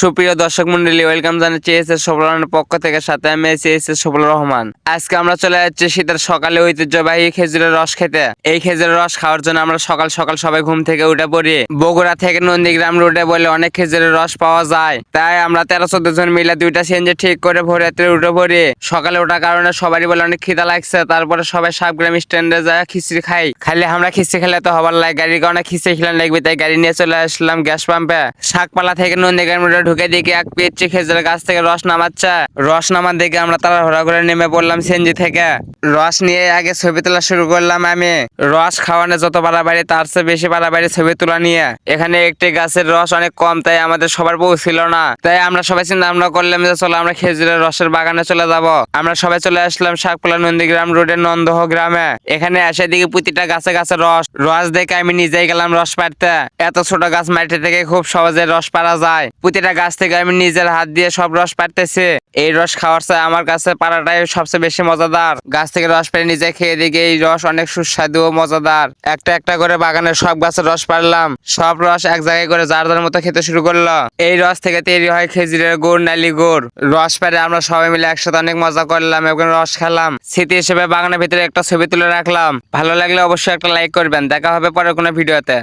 সুপ্রিয় দর্শক মন্ডলী ওয়েলকাম জানাচ্ছি এস এস সফলানের পক্ষ থেকে। সাথে আমি এসি এস এস সফল রহমান। আজকে আমরা চলে যাচ্ছি শীতের সকালে ঐতিহ্যবাহী খেজুরের রস খেতে। এই খেজুরের রস খাওয়ার জন্য আমরা সকাল সকাল সবাই ঘুম থেকে উঠে পড়ি। বগুড়া থেকে নন্দীগ্রাম রোডে বলে অনেক খেজুরের রস পাওয়া যায়। তাই আমরা তেরো চোদ্দ জন মিলে দুইটা সিএনজি ঠিক করে ভোর রাত্রে উঠে পড়ি। সকালে ওঠার কারণে সবারই বলে অনেক খিদা লাগছে। তারপরে সবাই সাবগ্রাম স্ট্যান্ডে যায় খিচড়ি খাই। খালি আমরা খিচড়ি খেলে তো হবার লাগে। গাড়ির কারণে খিচড়ি খেলে লাগবে, তাই গাড়ি নিয়ে চলে আসলাম গ্যাস পাম্পে শাকপালা থেকে নন্দীগ্রাম রোডে ঢুকে দেখি এক পেয়েছি খেজুরের গাছ থেকে রস নামাচ্ছে। রস নামার দেখে আমরা তারা ঘোরা করে নেমে পড়লাম সেনজি থেকে। রস নিয়ে আগে ছবি তোলা শুরু করলাম আমি। রস খাওয়ানো যত বাড়াবাড়ি, তার চেয়ে বেশি বাড়াবাড়ি ছবি তোলা নিয়ে। এখানে একটি গাছের রস অনেক কম, তাই আমাদের সবার বউ ছিল না। তাই আমরা সবাই চিন্তা ভাবনা করলাম যে চলো আমরা খেজুরের রসের বাগানে চলে যাব। আমরা সবাই চলে আসলাম শাকপালা নন্দীগ্রাম রোডের নন্দহ গ্রামে। এখানে এসে দেখি প্রতিটা গাছে গাছে রস। রস দেখে আমি নিজেই গেলাম রস পাড়তে। এত ছোট গাছ মাটি থেকে খুব সহজে রস পাড়া যায়। প্রতিটা গাছ থেকে আমি নিজের হাত দিয়ে সব রস পাড়তেছি। এই রস খাওয়ার চেয়ে আমার কাছে পাড়াটাই সবচেয়ে বেশি মজাদার। গাছ থেকে রস পেরে নিজে খেয়ে দেখি এই রস অনেক সুস্বাদু ও মজাদার। একটা একটা করে বাগানের সব গাছের রস পারলাম সব রস এক জায়গায় করে যার যার মতো খেতে শুরু করল। এই রস থেকে তৈরি হয় খেজুরের গুড়, নালি গুড়। রস পেরে আমরা সবাই মিলে একসাথে অনেক মজা করলাম এবং রস খেলাম। স্মৃতি হিসেবে বাগানের ভিতরে একটা ছবি তুলে রাখলাম। ভালো লাগলে অবশ্যই একটা লাইক করবেন। দেখা হবে পরে কোনো ভিডিওতে।